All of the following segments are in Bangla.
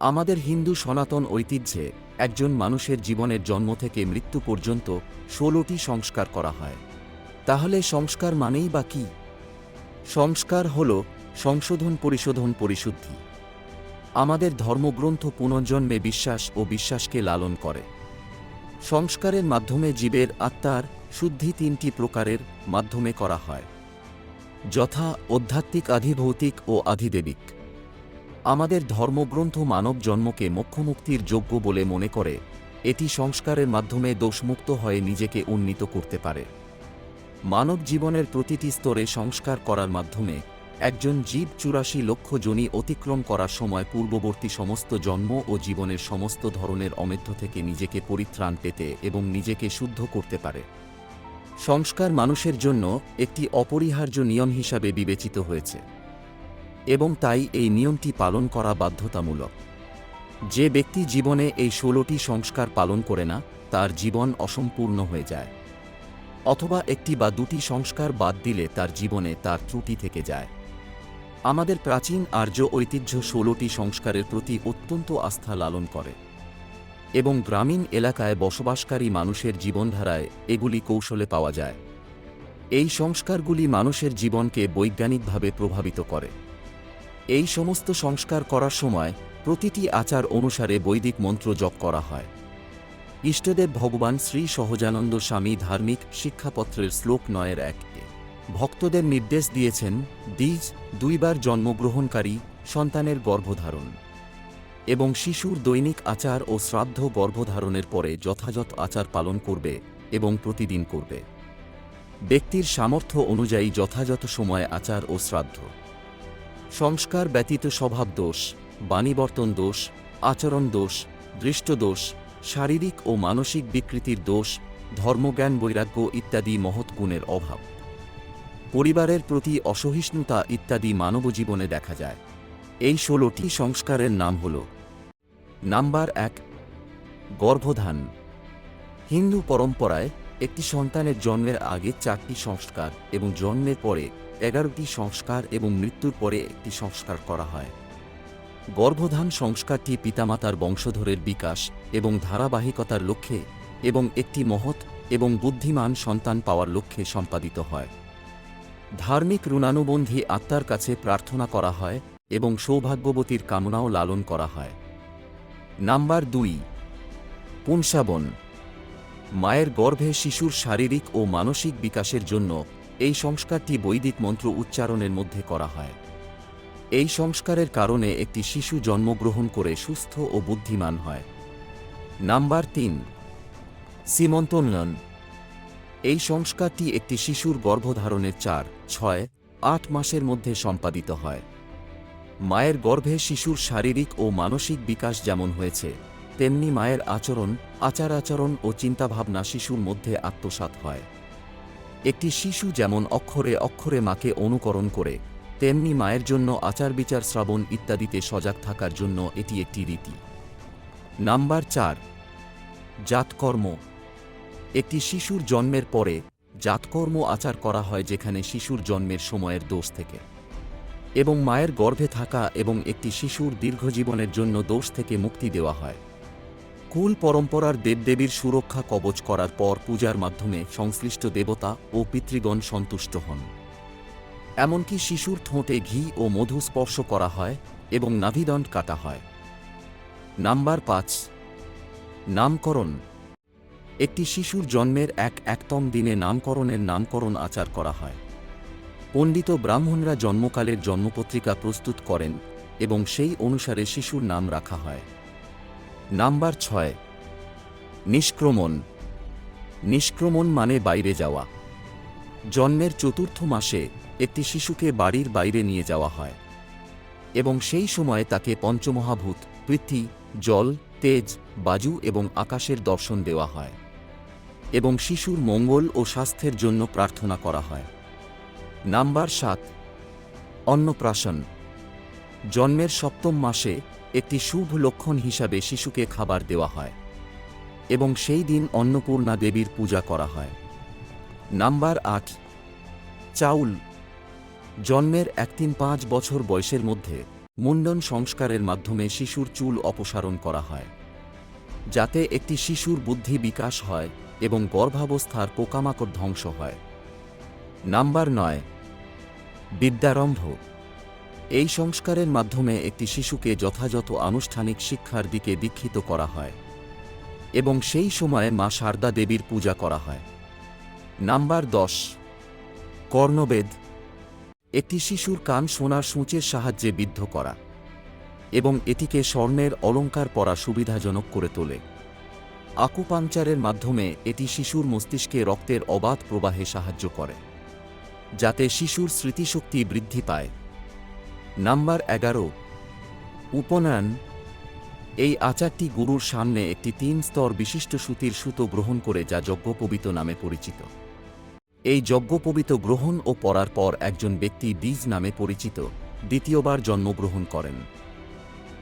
আমাদের হিন্দু সনাতন ঐতিহ্যে একজন মানুষের জীবনের জন্ম থেকে মৃত্যু পর্যন্ত ষোলোটি সংস্কার করা হয়। তাহলে সংস্কার মানেই বা কি? সংস্কার হল সংশোধন পরিশোধন পরিশুদ্ধি। আমাদের ধর্মগ্রন্থ পুনর্জন্মে বিশ্বাস ও বিশ্বাসকে লালন করে। সংস্কারের মাধ্যমে জীবের আত্মার শুদ্ধি তিনটি প্রকারের মাধ্যমে করা হয়। যথা আধ্যাত্মিক, আধিভৌতিক ও আধিদেবিক। আমাদের ধর্মগ্রন্থ মানব জন্মকে মোক্ষমুক্তির যোগ্য বলে মনে করে, এটি সংস্কারের মাধ্যমে দোষমুক্ত হয়ে নিজেকে উন্নীত করতে পারে। মানব জীবনের প্রতিটি স্তরে সংস্কার করার মাধ্যমে একজন জীব চুরাশি লক্ষ জনি অতিক্রম করার সময় পূর্ববর্তী সমস্ত জন্ম ও জীবনের সমস্ত ধরনের অমেধ্য থেকে নিজেকে পরিত্রাণ পেতে এবং নিজেকে শুদ্ধ করতে পারে। সংস্কার মানুষের জন্য একটি অপরিহার্য নিয়ম হিসাবে বিবেচিত হয়েছে। এবং তাই এই নিয়মটি পালন করা বাধ্যতামূলক। যে ব্যক্তি জীবনে এই ষোলোটি সংস্কার পালন করে না, তার জীবন অসম্পূর্ণ হয়ে যায়। অথবা একটি বা দুটি সংস্কার বাদ দিলে তার জীবনে তার ত্রুটি থেকে যায়। আমাদের প্রাচীন আর্য ঐতিহ্য ষোলোটি সংস্কারের প্রতি অত্যন্ত আস্থা লালন করে। এবং গ্রামীণ এলাকায় বসবাসকারী মানুষের জীবনধারায় এগুলি কৌশলে পাওয়া যায়। এই সংস্কারগুলি মানুষের জীবনকে বৈজ্ঞানিকভাবে প্রভাবিত করে। এই সমস্ত সংস্কার করার সময় প্রতিটি আচার অনুসারে বৈদিক মন্ত্র জপ করা হয়। ইষ্টদেব ভগবান শ্রী সহজানন্দ স্বামী ধার্মিক শিক্ষাপত্রের শ্লোক নয়ের এককে। ভক্তদের নির্দেশ দিয়েছেন, দ্বিজ দুইবার জন্মগ্রহণকারী সন্তানের গর্ভধারণ এবং শিশুর দৈনিক আচার ও শ্রাদ্ধ গর্ভধারণের পরে যথাযথ আচার পালন করবে এবং প্রতিদিন করবে। ব্যক্তির সামর্থ্য অনুযায়ী যথাযথ সময়ে আচার ও শ্রাদ্ধ। সংস্কার ব্যতীত স্বভাব দোষ বাণীবর্তন দোষ, আচরণ দোষ দৃষ্টদোষ শারীরিক ও মানসিক বিকৃতির দোষ, ধর্মজ্ঞান, বৈরাগ্য ইত্যাদি মহৎ গুণের অভাব। পরিবারের প্রতি অসহিষ্ণুতা ইত্যাদি মানবজীবনে দেখা যায়। এই ষোলোটি সংস্কারের নাম হল নাম্বার এক, গর্ভধান। হিন্দু পরম্পরায় একটি সন্তানের জন্মের আগে চারটি সংস্কার এবং জন্মের পরে এগারোটি সংস্কার এবং মৃত্যুর পরে একটি সংস্কার করা হয়। গর্ভধান সংস্কারটি পিতামাতার বংশধরের বিকাশ এবং ধারাবাহিকতার লক্ষ্যে এবং একটি মহৎ এবং বুদ্ধিমান সন্তান পাওয়ার লক্ষ্যে সম্পাদিত হয়। ধার্মিক ঋণানুবন্ধী আত্মার কাছে প্রার্থনা করা হয় এবং সৌভাগ্যবতীর কামনাও লালন করা হয়। নাম্বার দুই পুংসাবন মায়ের গর্ভে শিশুর শারীরিক ও মানসিক বিকাশের জন্য এই সংস্কারটি বৈদিক মন্ত্র উচ্চারণের মধ্যে করা হয়। এই সংস্কারের কারণে একটি শিশু জন্মগ্রহণ করে সুস্থ ও বুদ্ধিমান হয়। নাম্বার তিন সীমন্তোন্নয়ন এই সংস্কারটি একটি শিশুর গর্ভধারণের চার, ছয়, আট মাসের মধ্যে সম্পাদিত হয়। মায়ের গর্ভে শিশুর শারীরিক ও মানসিক বিকাশ যেমন হয়েছে তেমনি মায়ের আচরণ আচার আচরণ ও চিন্তাভাবনা শিশুর মধ্যে আত্মসাৎ হয়। একটি শিশু যেমন অক্ষরে অক্ষরে মাকে অনুকরণ করে, তেমনি মায়ের জন্য আচার বিচার শ্রাবণ ইত্যাদিতে সজাগ থাকার জন্য এটি একটি রীতি। নাম্বার চার, জাতকর্ম। একটি শিশুর জন্মের পরে জাতকর্ম আচার করা হয় যেখানে শিশুর জন্মের সময়ের দোষ থেকে। এবং মায়ের গর্ভে থাকা এবং একটি শিশুর দীর্ঘজীবনের জন্য দোষ থেকে মুক্তি দেওয়া হয়। কুল পরম্পরার দেবদেবীর সুরক্ষা কবচ করার পর পূজার মাধ্যমে সংশ্লিষ্ট দেবতা ও পিতৃগণ সন্তুষ্ট হন। এমনকি শিশুর ঠোঁটে ঘি ও মধু স্পর্শ করা হয় এবং নাভিদণ্ড কাটা হয়। নাম্বার পাঁচ। নামকরণ। একটি শিশুর জন্মের এক একতম দিনে নামকরণের নামকরণ আচার করা হয়। পণ্ডিত ব্রাহ্মণরা জন্মকালের জন্মপত্রিকা প্রস্তুত করেন এবং সেই অনুসারে শিশুর নাম রাখা হয়। নাম্বার ছয়, নিষ্ক্রমণ। নিষ্ক্রমণ মানে বাইরে যাওয়া। জন্মের চতুর্থ মাসে একটি শিশুকে বাড়ির বাইরে নিয়ে যাওয়া হয় এবং সেই সময় তাকে পঞ্চমহাভূত পৃথ্বী, জল, তেজ, বাজু এবং আকাশের দর্শন দেওয়া হয় এবং শিশুর মঙ্গল ও স্বাস্থ্যের জন্য প্রার্থনা করা হয়। নাম্বার সাত, অন্নপ্রাশন। জন্মের সপ্তম মাসে একটি শুভ লক্ষণ হিসাবে শিশুকে খাবার দেওয়া হয় এবং সেই দিন অন্নপূর্ণা দেবীর পূজা করা হয়। নাম্বার আট, চাউল। জন্মের এক তিন পাঁচ বছর বয়সের মধ্যে মুন্ডন সংস্কারের মাধ্যমে শিশুর চুল অপসারণ করা হয়, যাতে একটি শিশুর বুদ্ধি বিকাশ হয় এবং গর্ভাবস্থার পোকামাকড় ধ্বংস হয়। নাম্বার নয়, বিদ্যারম্ভ। এই সংস্কারের মাধ্যমে একটি শিশুকে যথাযথ আনুষ্ঠানিক শিক্ষার দিকে দীক্ষিত করা হয় এবং সেই সময়ে মা শারদা দেবীর পূজা করা হয়। নাম্বার দশ, কর্ণবেদ, একটি শিশুর কান সোনার সূঁচের সাহায্যে বিদ্ধ করা এবং এটিকে স্বর্ণের অলঙ্কার পরা সুবিধাজনক করে তোলে। আকুপাংচারের মাধ্যমে এটি শিশুর মস্তিষ্কে রক্তের অবাধ প্রবাহে সাহায্য করে, যাতে শিশুর স্মৃতিশক্তি বৃদ্ধি পায়। নাম্বার এগারো। উপনয়ন। এই আচারটি গুরুর সামনে একটি তিন স্তর বিশিষ্ট সুতির সুতো গ্রহণ করে যা যজ্ঞপবিত নামে পরিচিত। এই যজ্ঞপবিত গ্রহণ ও পড়ার পর একজন ব্যক্তি বীজ নামে পরিচিত, দ্বিতীয়বার জন্মগ্রহণ করেন।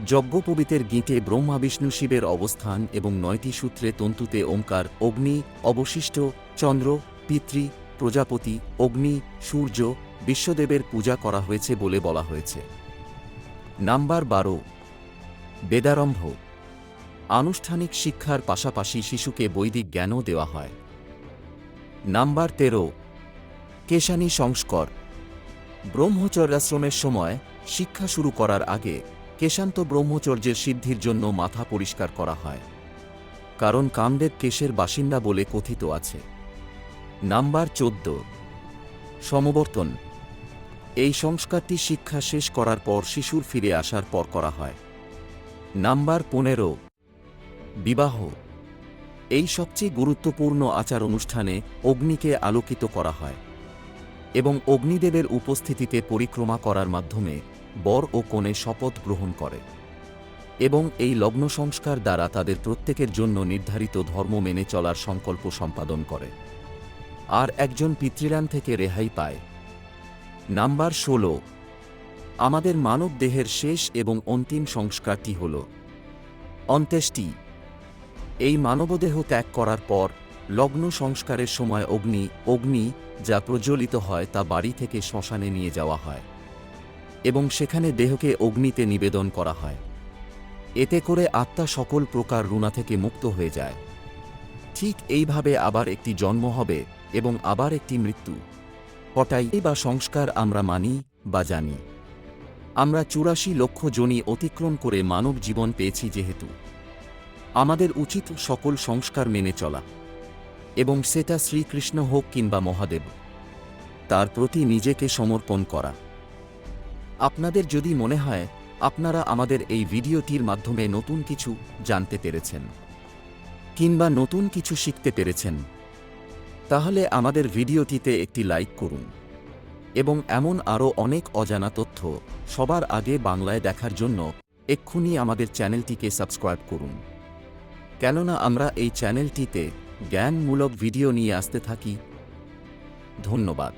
যজ্ঞপবিতের গীতে ব্রহ্মা বিষ্ণু শিবের অবস্থান এবং নয়টি সূত্রে তন্তুতে ওঙ্কার, অগ্নি, অবশিষ্ট, চন্দ্র, পিতৃ, প্রজাপতি, অগ্নি, সূর্য বিশ্বদেবের পূজা করা হয়েছে বলে বলা হয়েছে। নাম্বার বারো, বেদারম্ভ। আনুষ্ঠানিক শিক্ষার পাশাপাশি শিশুকে বৈদিক জ্ঞানও দেওয়া হয়। নাম্বার তেরো, কেশানী সংস্কর। ব্রহ্মচর্যাশ্রমের সময় শিক্ষা শুরু করার আগে কেশান্ত ব্রহ্মচর্যের সিদ্ধির জন্য মাথা পরিষ্কার করা হয়। কারণ কামদেব কেশের বাসিন্দা বলে কথিত আছে। নাম্বার চোদ্দ, সমবর্তন। এই সংস্কারটি শিক্ষা শেষ করার পর শিশুর ফিরে আসার পর করা হয়। নাম্বার পনেরো, বিবাহ। এই সবচেয়ে গুরুত্বপূর্ণ আচার অনুষ্ঠানে অগ্নিকে আলোকিত করা হয় এবং অগ্নিদেবের উপস্থিতিতে পরিক্রমা করার মাধ্যমে বর ও কনে শপথ গ্রহণ করে এবং এই লগ্ন সংস্কার দ্বারা তাদের প্রত্যেকের জন্য নির্ধারিত ধর্ম মেনে চলার সংকল্প সম্পাদন করে। আর একজন পিতৃরান থেকে রেহাই পায়। নাম্বার ষোলো। আমাদের মানব দেহের শেষ এবং অন্তিম সংস্কারটি হল। অন্ত্যেষ্টি। এই মানবদেহ ত্যাগ করার পর, লগ্ন সংস্কারের সময় অগ্নি অগ্নি যা প্রজ্বলিত হয় তা বাড়ি থেকে শ্মশানে নিয়ে যাওয়া হয় এবং সেখানে দেহকে অগ্নিতে নিবেদন করা হয়। এতে করে আত্মা সকল প্রকার রুনা থেকে মুক্ত হয়ে যায়। ঠিক এইভাবে আবার একটি জন্ম হবে এবং আবার একটি মৃত্যু। কটাই বা সংস্কার আমরা মানি বা জানি। আমরা চুরাশি লক্ষ জনই অতিক্রম করে মানব জীবন পেয়েছি যেহেতু। আমাদের উচিত সকল সংস্কার মেনে চলা। এবং সেটা শ্রীকৃষ্ণ হোক কিংবা মহাদেব, তার প্রতি নিজেকে সমর্পণ করা। আপনাদের যদি মনে হয়, আপনারা আমাদের এই ভিডিওটির মাধ্যমে নতুন কিছু জানতে পেরেছেন, কিংবা নতুন কিছু শিখতে পেরেছেন তাহলে আমাদের ভিডিওটিতে একটি লাইক করুন। এবং এমন আরও অনেক অজানা তথ্য সবার আগে বাংলায় দেখার জন্য এক্ষুনি আমাদের চ্যানেলটিকে সাবস্ক্রাইব করুন। কেননা আমরা এই চ্যানেলটিতে জ্ঞানমূলক ভিডিও নিয়ে আসতে থাকি। ধন্যবাদ।